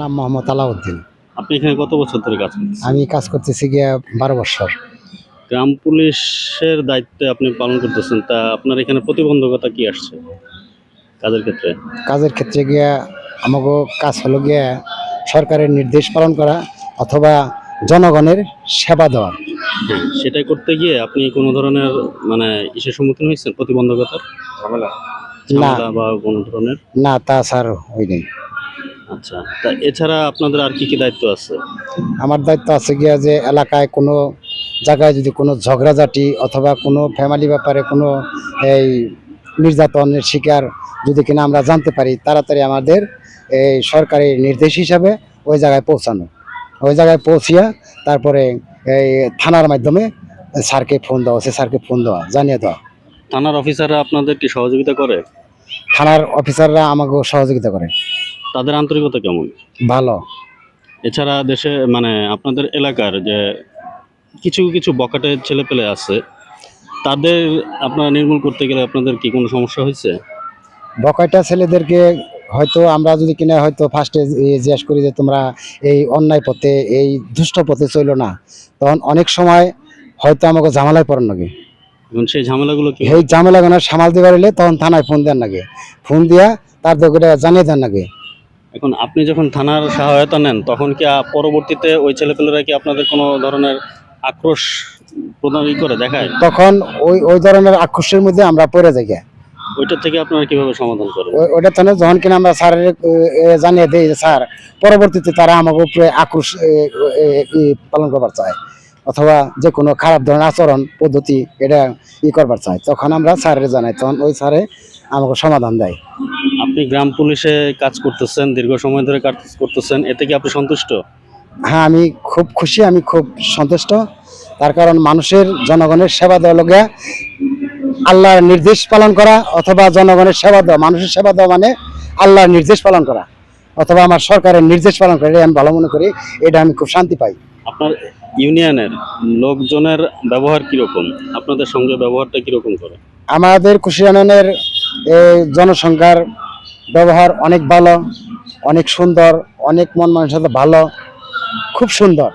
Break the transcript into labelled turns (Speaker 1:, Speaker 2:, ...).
Speaker 1: নাম মোহাম্মদ আলাউদ্দিন।
Speaker 2: আপনি এখানে কত বছর ধরে কাজ করছেন
Speaker 1: আমি কাজ করতেছি গিয়া বারো বছর।
Speaker 2: গ্রাম পুলিশের দায়িত্বে আপনি পালন করতেছেন তা আপনার এখানে প্রতিবন্ধকতা কি আসছে কাজের ক্ষেত্রে?
Speaker 1: কাজের ক্ষেত্রে গিয়া আমাকে কাজ হলো গিয়া সরকারের নির্দেশ পালন করা অথবা জনগণের সেবা দেওয়া।
Speaker 2: হ্যাঁ সেটাই করতে গিয়ে আপনি কোনো ধরনের মানে ইসের সম্মুখীন হয়েছেন প্রতিবন্ধকতার? ঝামেলা? ঝামেলা বা কোনো ধরনের?
Speaker 1: না তা স্যার ওই নেই
Speaker 2: আচ্ছা তা এছাড়া আপনাদের আর কি কি দায়িত্ব আছে?
Speaker 1: আমার দায়িত্ব আছে গিয়া যে এলাকায় কোনো জায়গায় যদি কোনো ঝগড়াঝাটি অথবা কোনো ফ্যামিলি ব্যাপারে কোনো এই নির্যাতনের শিকার যদি কিনা আমরা জানতে পারি তাড়াতাড়ি আমাদের এই সরকারি নির্দেশ হিসাবে ওই জায়গায় পৌঁছানো। ওই জায়গায় পৌঁছিয়া তারপরে এই থানার মাধ্যমে স্যারকে ফোন দেওয়া সে স্যারকে ফোন দেওয়া জানিয়ে দেওয়া।
Speaker 2: থানার অফিসাররা আপনাদের কি সহযোগিতা করে?
Speaker 1: থানার অফিসাররা আমাকে সহযোগিতা করে।
Speaker 2: তাদের আন্তরিকতা কেমন?
Speaker 1: ভালো।
Speaker 2: এছাড়া দেশে মানে আপনাদের এলাকার যে কিছু কিছু বকাটে ছেলেপেলে আছে তাদের আপনারা নির্মূল করতে গেলে আপনাদের কি কোনো সমস্যা হয়েছে?
Speaker 1: বকাইটা ছেলেদেরকে হয়তো আমরা যদি কিনা হয়তো ফার্স্টে জিজ্ঞেস করি যে তোমরা এই অন্যায় পথে এই দুষ্ট পথে চইলো না তখন অনেক সময় হয়তো আমাকে ঝামেলায় পড়েন নাকি।
Speaker 2: সেই ঝামেলাগুলো কি?
Speaker 1: এই ঝামেলা কোনো সামাল দিতে পারলে তখন থানায় ফোন দেন নাকি। ফোন দিয়া তার দোকানে জানিয়ে দেন নাকি।
Speaker 2: এখন আপনি যখন থানার সহায়তা নেন তখন কি পরবর্তীতে ওই ছেলেপেলেরা কি আপনাদের কোনো ধরনের আক্রোশ প্রদান করে দেখায়?
Speaker 1: তখন ওই ওই ধরনের আক্রোশের মধ্যে আমরা পড়ে যাই।
Speaker 2: ওইটা থেকে আপনারা কীভাবে সমাধান করেন?
Speaker 1: ওই- ওইটা তো যখন কিনা আমরা স্যারের জানিয়ে দিই স্যার পরবর্তীতে তারা আমাকে উপরে আক্রোশ পালন করবার চায় অথবা যে কোনো খারাপ ধরনের আচরণ পদ্ধতি এটা ই করবার চায়। তখন আমরা স্যারের জানাই তখন ওই স্যারে আমাকে সমাধান দেয়।
Speaker 2: আপনি গ্রাম পুলিশে কাজ করতেছেন দীর্ঘ সময় ধরে কাজ করতেছেন এতে কি আপনি সন্তুষ্ট?
Speaker 1: হ্যাঁ আমি খুব খুশি আমি খুব সন্তুষ্ট। তার কারণ মানুষের জনগণের সেবা দেওয়া লগে আল্লাহর নির্দেশ পালন করা অথবা জনগণের সেবা দেওয়া মানুষের সেবা দেওয়া মানে আল্লাহর নির্দেশ পালন করা অথবা আমার সরকারের নির্দেশ পালন করা আমি ভালো মনে করি এটা আমি খুব শান্তি পাই।
Speaker 2: আপনার ইউনিয়নের লোকজনের ব্যবহার কীরকম? আপনাদের সঙ্গে ব্যবহারটা কীরকম করে?
Speaker 1: আমাদের কুশিয়াননের এই জনসংখ্যার ব্যবহার অনেক ভালো অনেক সুন্দর অনেক মন মানুষের ভালো খুব সুন্দর।